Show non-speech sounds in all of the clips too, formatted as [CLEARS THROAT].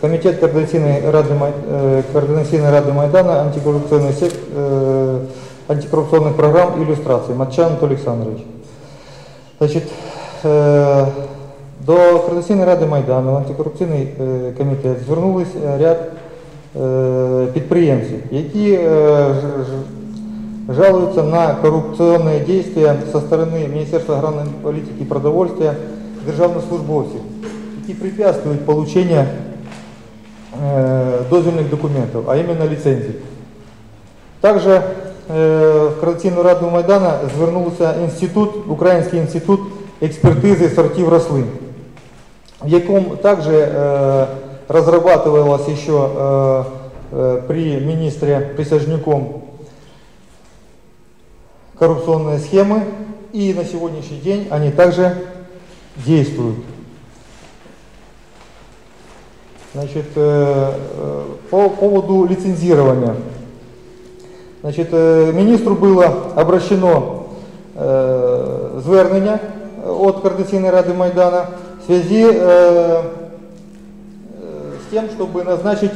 Комитет Координационной Рады, Май- э, Координационной Рады Майдана антикоррупционных, сек- э, антикоррупционных программ и иллюстраций. Матчан Анатолий Александрович. Значить, е, до Координаційної ради Майдану, антикорупційний е, комітет звернулись е, ряд е, підприємців, які е, ж- ж- жалуются на коррупционные действия со стороны Министерства аграрной политики и продовольствия державных службовців, які препятствують получению э, дозвільних документів, а именно лицензий. Також е, в Координаційну раду Майдана звернувся інститут, Український інститут експертизи сортів рослин, в якому також е, разрабатывалось еще э, э, при министре Присяжнюком коррупционные схемы, и на сегодняшний день они также действуют. Значит, э, э, по поводу лицензирования. Значить, е, міністру було обращено е, звернення від Координаційної ради Майдана в связи е, е, с тем, чтобы назначить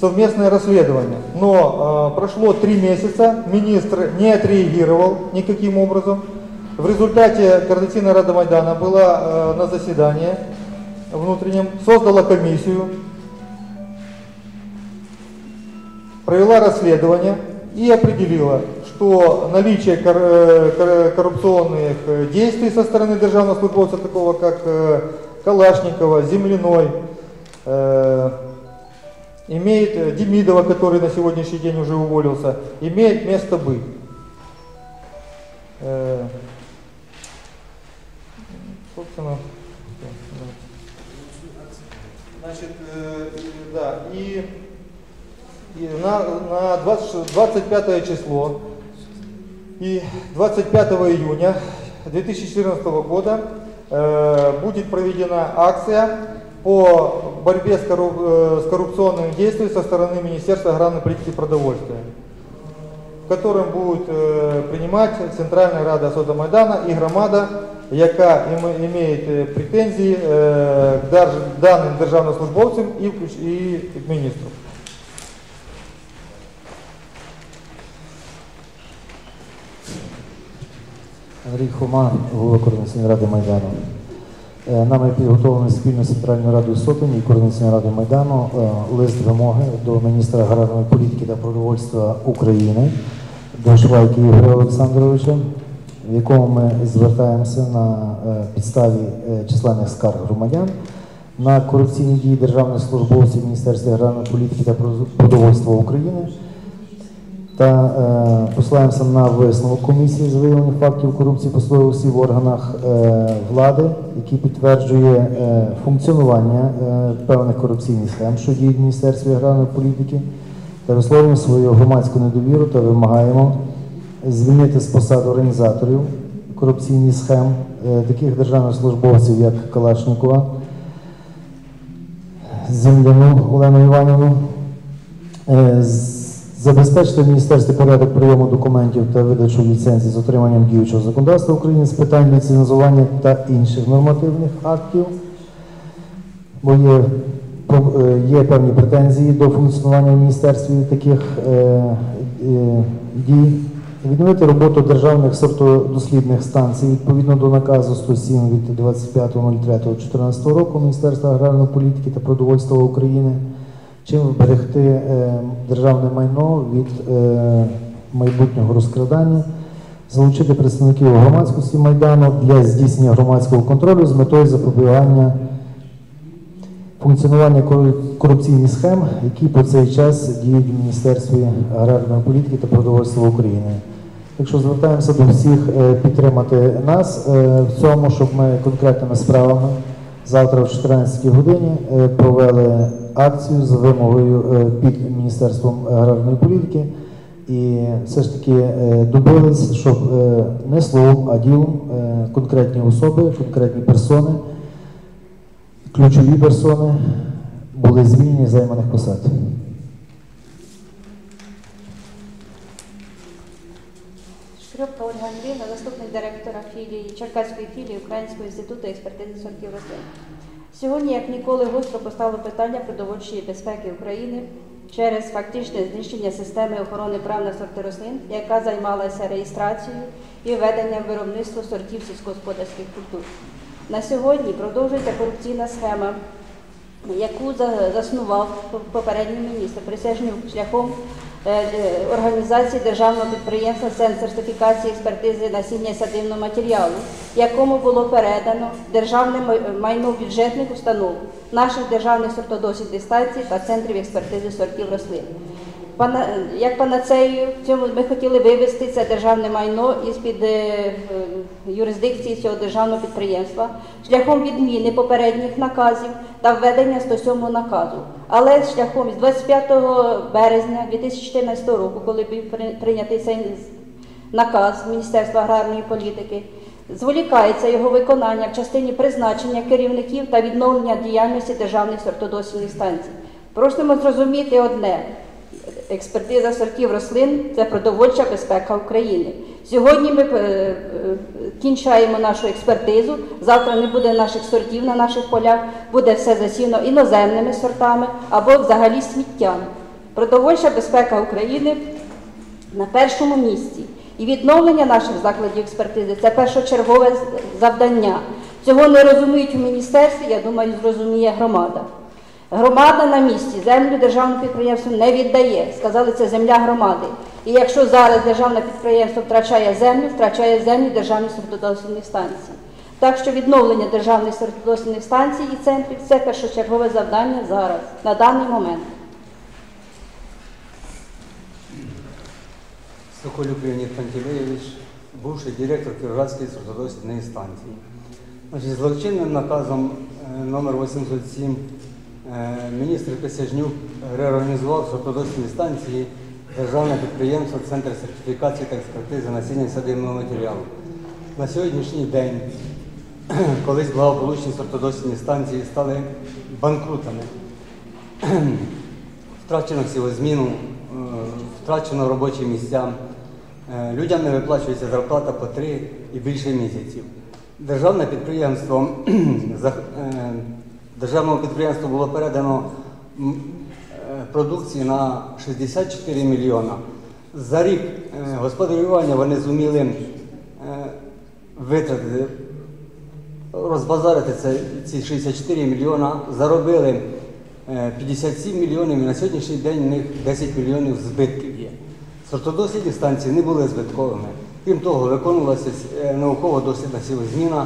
совместное расследование. Но э, прошло три месяца, министр не отреагировал никаким образом. В результате Координационная Рада Майдана была э, на заседании внутреннем, создала комиссию, провела расследование и определила, что наличие кор- э, кор- коррупционных э, действий со стороны державного службовца, такого как э, Калашникова, Земляной, э, имеет Демидова, который на сегодняшний день уже уволился, имеет место быть. Э, Собственно. Значит, э, да, и, и на, на 20 25 число и 25 июня 2014 года э, будет проведена акция по борьбе с, корру- э, с коррупционными действиями со стороны Министерства аграрной политики и продовольствия, котором будет э, принимать Центральная Рада Сода Майдана и громада, яка им- имеет э, претензии э, к дарж- данным державным службовцам и, включ- и к министру. Андрій Хома, голова Координаційної ради Майдану. Е, Нами підготовлений спільно з Центральною радою Сотені і Координаційною радою Майдану е, лист вимоги до міністра аграрної політики та продовольства України до Швайки Ігоря Олександровича, в якому ми звертаємося на е, підставі е, численних скарг громадян на корупційні дії державних службовців Міністерства аграрної політики та продовольства України. Та е, посилаємося на висновок комісії з виявлення фактів корупції посадових осіб в органах е, влади, який підтверджує е, функціонування е, певних корупційних схем, що діють в Міністерстві аграрної політики, висловлюємо свою громадську недовіру та вимагаємо звільнити з посад організаторів корупційних схем, е, таких державних службовців, як Калашникова, Земляну Олену Іванівну, Е, Забезпечити в Міністерстві порядок прийому документів та видачу ліцензій з отриманням діючого законодавства України з питань ліцензування та інших нормативних актів, бо є, є певні претензії до функціонування в міністерстві таких е, е, дій. Відновити роботу державних сортодослідних станцій відповідно до наказу 107 від 25.03.2014 року Міністерства аграрної політики та продовольства України чим вберегти е, державне майно від е, майбутнього розкрадання, залучити представників громадськості Майдану для здійснення громадського контролю з метою запобігання функціонування корупційних схем, які по цей час діють в Міністерстві аграрної політики та продовольства України. Якщо звертаємося до всіх е, підтримати нас е, в цьому, щоб ми конкретними справами завтра в 14 годині е, провели акцію з вимогою під Міністерством аграрної політики і все ж таки добились, щоб не словом, а ділом конкретні особи, конкретні персони, ключові персони були звільнені займаних посад. Шкрьопка Ольга Андріївна, заступник директора філії Черкаської філії Українського інституту експертизи сортів рослин. Сьогодні, як ніколи, гостро постало питання продовольчої безпеки України через фактичне знищення системи охорони прав на сорти рослин, яка займалася реєстрацією і введенням виробництва сортів сільськогосподарських культур. На сьогодні продовжується корупційна схема, яку заснував попередній міністр Присяжнюк шляхом е, е, організації державного підприємства Центр сертифікації експертизи насіння садивного матеріалу, якому було передано державне майно бюджетних установ, наших державних сортодослідних станцій та центрів експертизи сортів рослин. Пана- Як панацею в цьому ми хотіли вивести це державне майно із під е, юрисдикції цього державного підприємства шляхом відміни попередніх наказів та введення 107 наказу. Але шляхом з 25 березня 2014 року, коли був прийнятий цей наказ Міністерства аграрної політики, зволікається його виконання в частині призначення керівників та відновлення діяльності державних сортодослідних станцій. Просимо зрозуміти одне. Експертиза сортів рослин це продовольча безпека України. Сьогодні ми е, е, кінчаємо нашу експертизу. Завтра не буде наших сортів на наших полях, буде все засіяно іноземними сортами або взагалі сміттям. Продовольча безпека України на першому місці. І відновлення наших закладів експертизи це першочергове завдання. Цього не розуміють у міністерстві, я думаю, зрозуміє громада. Громада на місці землю державному підприємству не віддає. Сказали, це земля громади. І якщо зараз державне підприємство втрачає землю, втрачає землю державних сортодослідних станцій. Так що відновлення державних сортодослідних станцій і центрів це першочергове завдання зараз, на даний момент. Соколюк Леонід Пантелеєвич, бувший директор Кіровоградської сортодослідної станції. Значить, злочинним наказом е, номер 807 е, міністр Присяжнюк реорганізував сортодослідні станції Державне підприємство Центр сертифікації та експертизи насіння і садивного матеріалу. На сьогоднішній день [CLEARS THROAT] колись благополучні сортодослідні станції стали банкрутами [CLEARS THROAT] втрачено сівозміну, е, втрачено робочі місця. Е, Людям не виплачується зарплата по три і більше місяців. Державне підприємство [CLEARS THROAT] е, державному підприємству було передано е, продукції на 64 мільйона. За рік е, господарювання вони зуміли е, витратити розбазарити ці 64 мільйона, заробили е, 57 мільйонів і на сьогоднішній день у них 10 мільйонів збитків є. Сортодослідні станції не були збитковими. Крім того, виконувалася е, науково-дослідна сівозміна.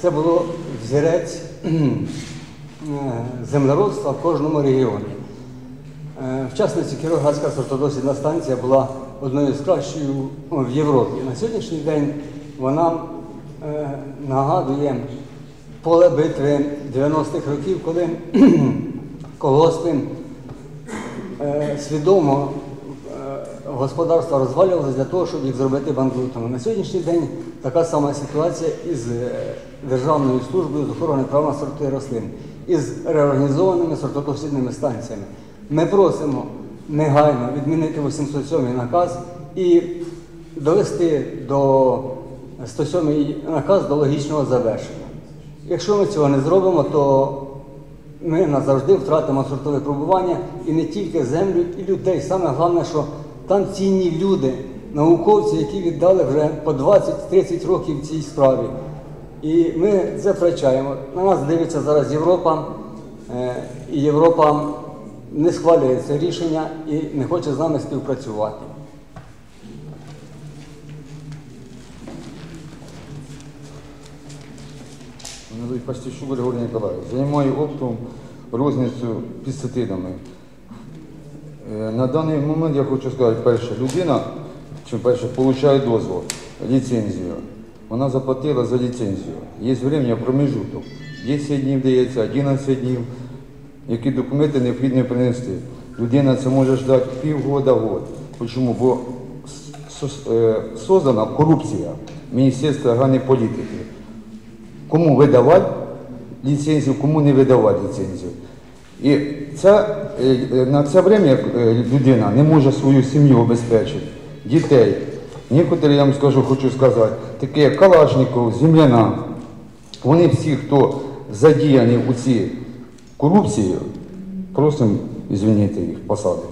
Це було взірець землеробства в кожному регіоні. Е, В частності Кіровоградська сортодослідна станція була одною з кращою в Європі. На сьогоднішній день вона е, нагадує поле битви 90-х років, коли [CLEARS THROAT] колгоспи е, свідомо е, господарства розвалювалися для того, щоб їх зробити банкрутами. На сьогоднішній день така сама ситуація із е, Державною службою з охорони прав на сорти рослин, із реорганізованими сортодослідними станціями. Ми просимо негайно відмінити 807 наказ і довести до 107 наказ до логічного завершення. Якщо ми цього не зробимо, то ми назавжди втратимо сортове пробування і не тільки землю, і людей. Саме головне, що там цінні люди, науковці, які віддали вже по 20-30 років цій справі. І ми це втрачаємо. На нас дивиться зараз Європа, е, і Європа не схвалює це рішення і не хоче з нами співпрацювати. Пастіщук Григорій Ніколаївич. Займаю оптом розницю пістицидами. Е, На даний момент я хочу сказати, перше, людина, чи перше, отримує дозвол, ліцензію. Вона заплатила за ліцензію. Є время, промежуток. 10 днів дається, 11 днів. Які документи необхідно принести. Людина це може ждати півгода, год. Чому? Бо е, создана корупція Міністерства аграрної політики кому видавати ліцензію, кому не видавати ліцензію. І це, е, е, на це е, людина не може свою сім'ю обезпечити, дітей. Некоторі, я вам скажу, хочу сказати, такі як Калашников, Земляна, вони всі, хто задіяні у цій корупції, просимо звільнити їх посади.